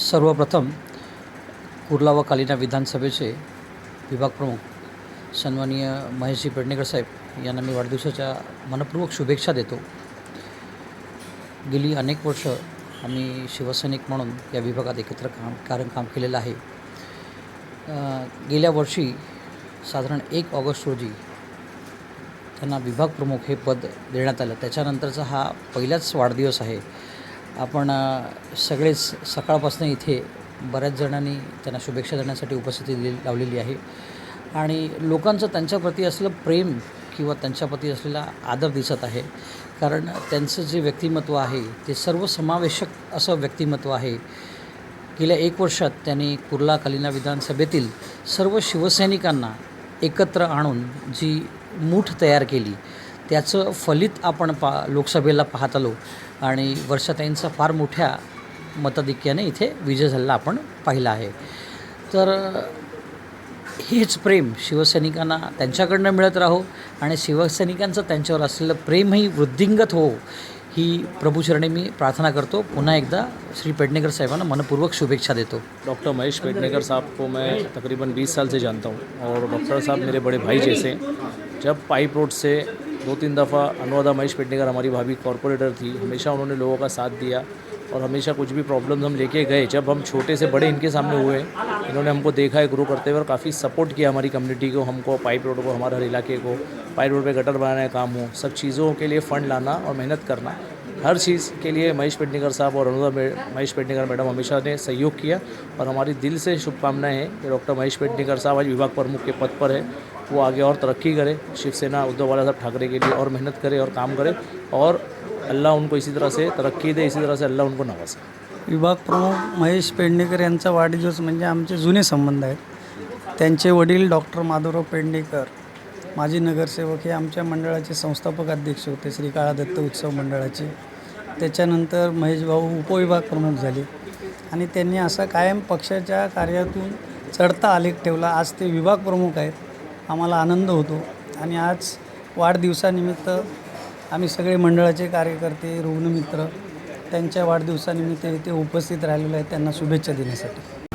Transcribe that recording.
सर्वप्रथम कुर्ला व कालिना विधानसभेचे विभाग प्रमुख सन्माननीय महेशजी पेडणेकर साहेब यांना मी वाढदिवसाच्या मनपूर्वक शुभेच्छा देतो. गेली अनेक वर्ष आम्ही शिवसैनिक म्हणून या विभागात एकत्र काम कारण काम केलेलं आहे. गेल्या वर्षी साधारण एक ऑगस्ट रोजी त्यांना विभाग प्रमुख हे पद देण्यात आलं. त्याच्यानंतरचा हा पहिलाच वाढदिवस आहे. आपण सगळेच सकाळपासून इथे बऱ्याच जणांनी त्यांना शुभेच्छा देण्यासाठी उपस्थिती दिली लावलेली आहे. आणि लोकांचं त्यांच्याप्रती असलेलं प्रेम किंवा त्यांच्याप्रती असलेला आदर दिसत आहे. कारण त्यांचं जे व्यक्तिमत्व आहे ते सर्वसमावेशक असं व्यक्तिमत्व आहे. गेल्या एक वर्षात त्यांनी कुर्ला कालिना विधानसभेतील सर्व शिवसैनिकांना एकत्र आणून जी मूठ तयार केली त्याचं फलित आपण पा लोकसभेला पाहत आलो. आणि वर्षाताईंचा फार मोठ्या मताधिक्याने इथे विजय झालेला आपण पाहिला आहे. तर हेच प्रेम शिवसैनिकांना त्यांच्याकडनं मिळत राहो आणि शिवसैनिकांचं त्यांच्यावर असलेलं प्रेमही वृद्धिंगत हो ही प्रभूचरणी मी प्रार्थना करतो. पुन्हा एकदा श्री पेडणेकर साहेबांना मनपूर्वक शुभेच्छा देतो. डॉक्टर महेश पेडनेकर साहब को मैं तकरीबन 20 साल से जानता हूँ और डॉक्टर साहब मेरे बड़े भाई जैसे जब पाइप रोड से दो तीन दफ़ा अनुराधा महेश पेटनेकर हमारी भाभी कॉरपोरेटर थी। हमेशा उन्होंने लोगों का साथ दिया और हमेशा कुछ भी प्रॉब्लम्स हम लेके गए। जब हम छोटे से बड़े इनके सामने हुए, इन्होंने हमको देखा है ग्रो करते हुए और काफ़ी सपोर्ट किया हमारी कम्युनिटी को, हमको पाइप रोड को, हमारे हर इलाके को पाइप रोड पे गटर बनाने का काम हो, सब चीज़ों के लिए फ़ंड लाना और मेहनत करना। हर चीज़ के लिए महेश पेटनीकर साहब और अनुराधा महेश पेटनीकर मैडम हमेशा ने सहयोग किया और हमारी दिल से शुभकामनाएं हैं कि डॉक्टर महेश पेटनीकर साहब आज विभाग प्रमुख के पद पर है। वो आगे और तरक्की करे शिवसेना उद्धव बाला साहब ठाकरे के लिए और मेहनत करे और काम करे और अल्लाह उनको इसी तरह से तरक्की दे इसी तरह से अल्लाह उनको नवाजे विभाग प्रमुख महेश पेडणेकर यांचा वाढदिवस म्हणजे आमचे जुने संबंध आहेत. त्यांचे वडील डॉक्टर माधवराव पेडणेकर माजी नगरसेवक हे आमच्या मंडळाचे संस्थापक अध्यक्ष होते श्री काळादत्त उत्सव मंडळाचे. त्याच्यानंतर महेश भाऊ उपविभाग प्रमुख झाले. आणि त्यांनी असा कायम पक्षाच्या कार्यातून चढता आलेख ठेवला. आज ते विभाग प्रमुख आहेत. आम्हाला आनंद होतो. आणि आज वाढदिवसानिमित्त आम्ही सगळे मंडळाचे कार्यकर्ते रुग्णमित्र त्यांच्या वाढदिवसानिमित्त इथे उपस्थित राहिलेलो आहे. त्यांना शुभेच्छा देण्यासाठी.